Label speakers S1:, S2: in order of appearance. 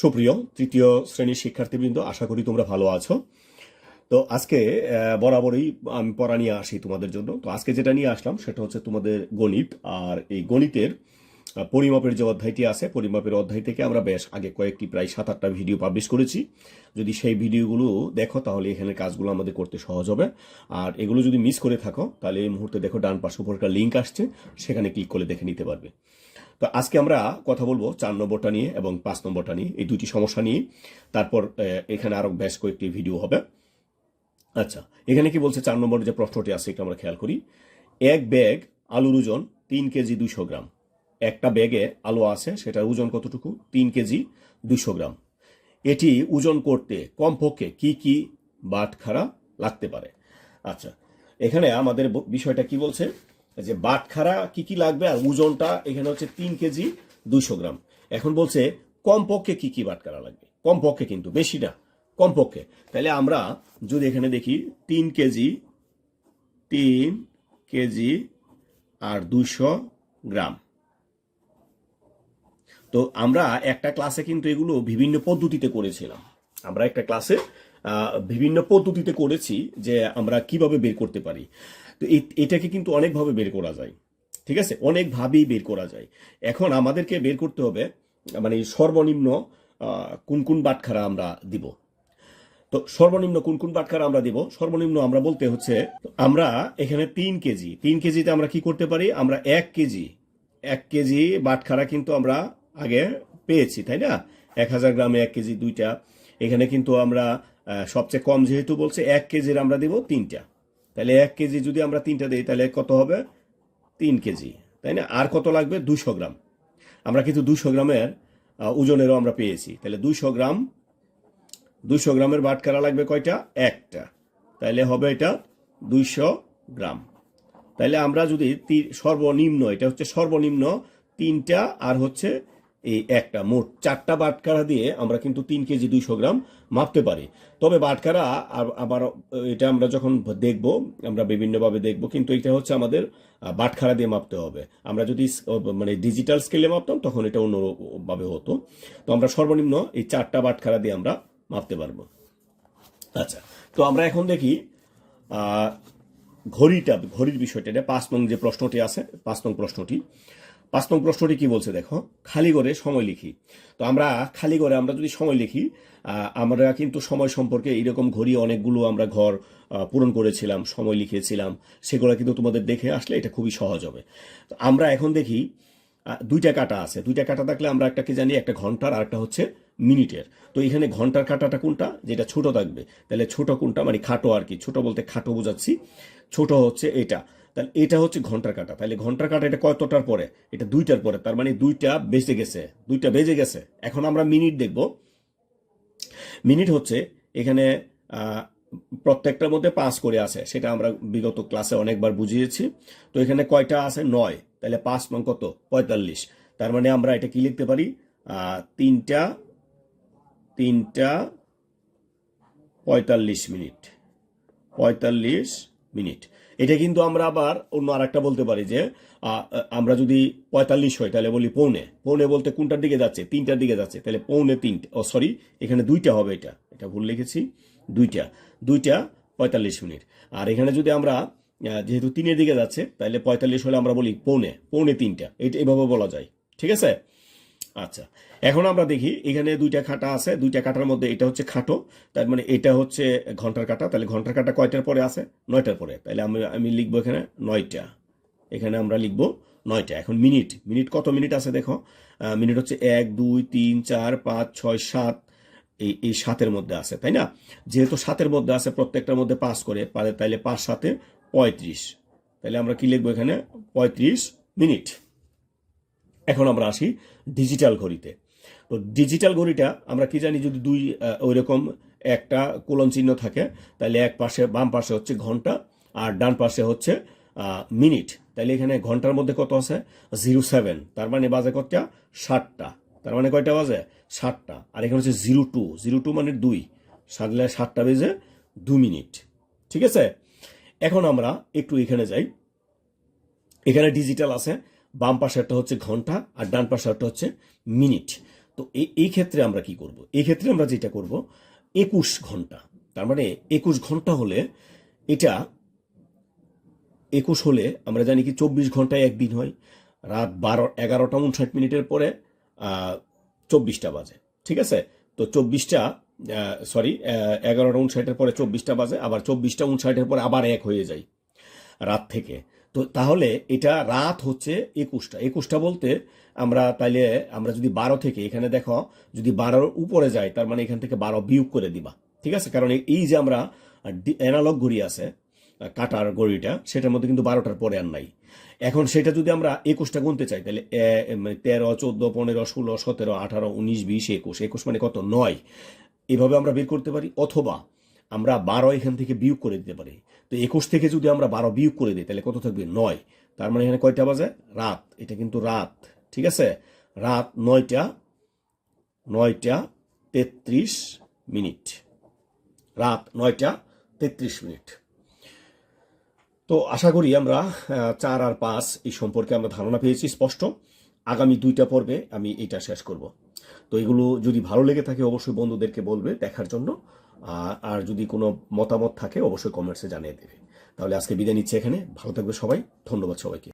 S1: সুপ্রিয় তৃতীয় শ্রেণির শিক্ষার্থীবৃন্দ, আশা করি তোমরা ভালো আছো। তো আজকে বরাবরই আমি পড়া নিয়ে আসি তোমাদের জন্য। তো আজকে যেটা নিয়ে আসলাম সেটা হচ্ছে তোমাদের গণিত। আর এই গণিতের পরিমাপের যে অধ্যায়টি আছে, পরিমাপের অধ্যায় থেকে আমরা বেশ আগে কয়েকটি, প্রায় সাত আটটা ভিডিও পাবলিশ করেছি। যদি সেই ভিডিওগুলো দেখো, তাহলে এখানে কাজগুলো আমাদের করতে সহজ হবে। আর এগুলো যদি মিস করে থাকো, তাহলে এই মুহূর্তে দেখো ডান পাশে উপর একটা লিঙ্ক আসছে, সেখানে ক্লিক করে দেখে নিতে পারবে। তো আজকে আমরা কথা বলব চার নম্বরটা নিয়ে এবং পাঁচ নম্বরটা নিয়ে, এই দুটি সমস্যা নিয়ে। তারপর এখানে আরও বেশ কয়েকটি ভিডিও হবে। আচ্ছা এখানে কি বলছে চার নম্বর যে প্রশ্নটি আছে, এটা আমরা খেয়াল করি। এক ব্যাগ আলুর ওজন তিন কেজি দুইশো গ্রাম। একটা ব্যাগে আলু আছে, সেটার ওজন কতটুকু? তিন কেজি দুইশো গ্রাম। এটি ওজন করতে কমপক্ষে কি কি বাটখারা লাগতে পারে? আচ্ছা এখানে আমাদের বিষয়টা কি বলছে? যে বাটখারা কি কি লাগবে আর ওজনটা এখানে হচ্ছে তিন কেজি দুইশো গ্রাম। এখন বলছে কমপক্ষে কি কি বাটখারা লাগবে? কমপক্ষে কিন্তু, বেশি না, কমপক্ষে। তাহলে আমরা যদি এখানে দেখি তিন কেজি তিন কেজি আর দুইশো গ্রাম। তো আমরা একটা ক্লাসে কিন্তু এগুলো বিভিন্ন পদ্ধতিতে করেছিলাম। আমরা একটা ক্লাসে বিভিন্ন পদ্ধতিতে করেছি যে আমরা কীভাবে বের করতে পারি। তো এটাকে কিন্তু অনেকভাবে বের করা যায়। ঠিক আছে? অনেকভাবেই বের করা যায়। এখন আমাদেরকে বের করতে হবে মানে সর্বনিম্ন কোন কোন বাটখারা আমরা দিব? তো সর্বনিম্ন কোন কোন বাটখারা আমরা দিব? সর্বনিম্ন আমরা বলতে হচ্ছে, আমরা এখানে তিন কেজি, তিন কেজিতে আমরা কি করতে পারি? আমরা এক কেজি এক কেজি বাটখারা কিন্তু আমরা আগে পেয়েছি, তাই না? এক হাজার গ্রামে এক কেজি, দুইটা। এখানে কিন্তু আমরা সবচেয়ে কম যেহেতু বলছে এক কেজির আমরা দিব তিনটা। তাহলে এক কেজি যদি আমরা তিনটা দিই, তাহলে কত হবে? তিন কেজি, তাই না? আর কত লাগবে? দুশো গ্রাম। আমরা কিন্তু দুশো গ্রামের ওজনেরও আমরা পেয়েছি। তাহলে দুশো গ্রাম, দুশো গ্রামের বাটখারা লাগবে কয়টা? একটা। তাইলে হবে এটা দুইশো গ্রাম। তাইলে আমরা যদি সর্বনিম্ন, এটা হচ্ছে সর্বনিম্ন তিনটা, আর হচ্ছে এই একটা, মোট চারটা বাটখারা দিয়ে আমরা কিন্তু তিন কেজি দুইশো গ্রাম মাপতে পারি। তবে বাটখারা আবার এটা আমরা যখন দেখব, আমরা বিভিন্নভাবে দেখব, কিন্তু এটা হচ্ছে আমাদের বাটখারা দিয়ে মাপতে হবে। আমরা যদি মানে ডিজিটাল স্কেলে মাপতাম, তখন এটা অন্যভাবে হতো। তো আমরা সর্বনিম্ন এই চারটা বাটখারা দিয়ে আমরা মাপতে পারব। আচ্ছা তো আমরা এখন দেখি ঘড়িটা, ঘড়ির বিষয়টা, এটা পাঁচ নং যে প্রশ্নটি আছে, পাঁচ নং প্রশ্নটি। পাঁচ নং প্রশ্নটি কি বলছে দেখো? খালি করে সময় লিখি। তো আমরা খালি করে আমরা যদি সময় লিখি আমরা কিন্তু সময় সম্পর্কে এইরকম ঘড়ি অনেকগুলো আমরা ঘর পূরণ করেছিলাম, সময় লিখেছিলাম, সেগুলো কিন্তু তোমাদের দেখে আসলে এটা খুবই সহজ হবে। তো আমরা এখন দেখি দুইটা কাটা আছে। দুইটা কাটা থাকলে আমরা একটা কি জানি, একটা ঘণ্টার আর একটা হচ্ছে মিনিটের। তো এখানে ঘণ্টার কাটাটা কোনটা? যেটা ছোট থাকবে। তাহলে ছোট কোনটা? মানে খাটো আর কি। ছোট বলতে খাটো বোঝাচ্ছি। ছোট হচ্ছে এটা। তাহলে এটা হচ্ছে ঘণ্টার কাটা। তাহলে ঘণ্টার কাটা এটা কতটার পরে? এটা দুইটার পরে, তার মানে দুইটা বেজে গেছে, দুইটা বেজে গেছে। এখন আমরা মিনিট দেখব। মিনিট হচ্ছে এখানে প্রত্যেকটার মধ্যে পাঁচ করে আছে, সেটা আমরা বিগত ক্লাসে অনেকবার বুঝিয়েছি। তো এখানে কয়টা আছে? নয়। তাহলে পাঁচ নং কত? পঁয়তাল্লিশ। তার মানে আমরা এটা কি লিখতে পারি? তিনটা তিনটা, পঁয়তাল্লিশ মিনিট। পঁয়তাল্লিশ মিনিট। এটা কিন্তু আমরা আবার অন্য আরেকটা বলতে পারি যে আমরা যদি পঁয়তাল্লিশ হয়, তাহলে বলি পৌনে। পৌনে বলতে কোনটার দিকে যাচ্ছে? তিনটার দিকে যাচ্ছে। তাহলে পৌনে তিনটে, ও সরি এখানে দুইটা হবে এটা। এটা ভুল লিখেছি। দুইটা। দুইটা, পঁয়তাল্লিশ মিনিট। আর এখানে যদি আমরা যেহেতু তিনের দিকে যাচ্ছে, তাহলে পঁয়তাল্লিশ হলে আমরা বলি পৌনে। পৌনে তিনটা। এটা এভাবে বলা যায়। ঠিক আছে? আচ্ছা। এখন আমরা দেখি, এখানে দুইটা খাটা আছে, দুইটা কাটার মধ্যে এটা হচ্ছে খাটো, তার মানে এটা হচ্ছে ঘণ্টার কাটা, তাহলে ঘণ্টার কাটা কয়টার পরে আছে? নয়টার পরে। তাহলে আমি আমি লিখব এখানে নয়টা। এখানে আমরা লিখব নয়টা। এখন মিনিট মিনিট কত মিনিট আছে দেখো? মিনিট হচ্ছে এক, দুই, তিন, চার, পাঁচ, ছয়, সাত। এই এই সাতের মধ্যে আছে, তাই না? যেহেতু সাতের মধ্যে আছে, প্রত্যেকটার মধ্যে পাস করে, পারে তাইলে পাঁচ, সাতে পঁয়ত্রিশ। তাহলে আমরা কি লিখব এখানে? পঁয়ত্রিশ মিনিট। এখন আমরা আসি ডিজিটাল ঘড়িতে। তো ডিজিটাল ঘড়িটা আমরা কি জানি যদি দুই ওই রকম একটা কোলন চিহ্ন থাকে, তাহলে এক পাশে, বাম পাশে হচ্ছে ঘণ্টা আর ডান পাশে হচ্ছে মিনিট। তাহলে এখানে ঘণ্টার মধ্যে কত আছে? Zero seven. তার মানে বাজে কতটা? ষাটটা তার মানে কয়টা বাজে? ষাটটা আর এখানে হচ্ছে জিরো টু। জিরো টু মানে দুই। সাতলে সাতটা বেজে দু মিনিট। ঠিক আছে? এখন আমরা একটু এখানে যাই। এখানে ডিজিটাল আছে। বাম পাশেরটা হচ্ছে ঘণ্টা আর ডান পাশেরটা হচ্ছে মিনিট। তো এই ক্ষেত্রে আমরা কি করব? এই ক্ষেত্রে আমরা যেটা করব, একুশ ঘণ্টা। তার মানে একুশ ঘণ্টা হলে এটা, একুশ হলে আমরা জানি কি চব্বিশ ঘন্টায় একদিন হয়। রাত বারো, এগারোটা উনষাট মিনিটের পরে চব্বিশটা বাজে। ঠিক আছে? তো চব্বিশটা সরি এগারোটা উনষাটের পরে চব্বিশটা বাজে, আবার চব্বিশটা উনষাটের পরে আবার এক হয়ে যায় রাত থেকে। তো তাহলে এটা রাত হচ্ছে একুশটা। একুশটা বলতে আমরা তাইলে, আমরা যদি বারো থেকে, এখানে দেখো, যদি বারোর উপরে যায় তার মানে এখান থেকে বারো বিয়োগ করে দিবা। ঠিক আছে? কারণ এই- যে আমরা অ্যানালগ ঘড়ি আছে, কাটার ঘড়িটা, সেটার মধ্যে কিন্তু বারোটার পরে আর নাই। এখন সেটা যদি আমরা একুশটা গুনতে চাই তাহলে তেরো, চোদ্দ, পনেরো, ষোলো, সতেরো, আঠারো, উনিশ, বিশ, একুশ। একুশ মানে কত? নয়। এভাবে আমরা বের করতে পারি? অথবা আমরা বারো এখান থেকে বিয়োগ করে দিতে পারি। তো একুশ থেকে যদি আমরা বারো বিয়োগ করে দিই, তাহলে কত থাকবে? নয়। তার মানে এখানে কয়টা বাজে? রাত। এটা কিন্তু রাত। ঠিক আছে? রাত নয়টা নয়টা তেত্রিশ মিনিট। রাত নয়টা তেত্রিশ মিনিট। তো আশা করি আমরা চার আর পাঁচ এই সম্পর্কে আমরা ধারণা পেয়েছি স্পষ্ট। আগামী দুইটা পর্বে আমি এটা শেষ করব। তো এগুলো যদি ভালো লেগে থাকে, অবশ্যই বন্ধুদেরকে বলবে দেখার জন্য। আর যদি কোনো মতামত থাকে, অবশ্যই কমেন্টসে জানিয়ে দেবে। তাহলে আজকে বিদায় নিচ্ছি এখানে। ভালো থাকবে সবাই। ধন্যবাদ সবাইকে।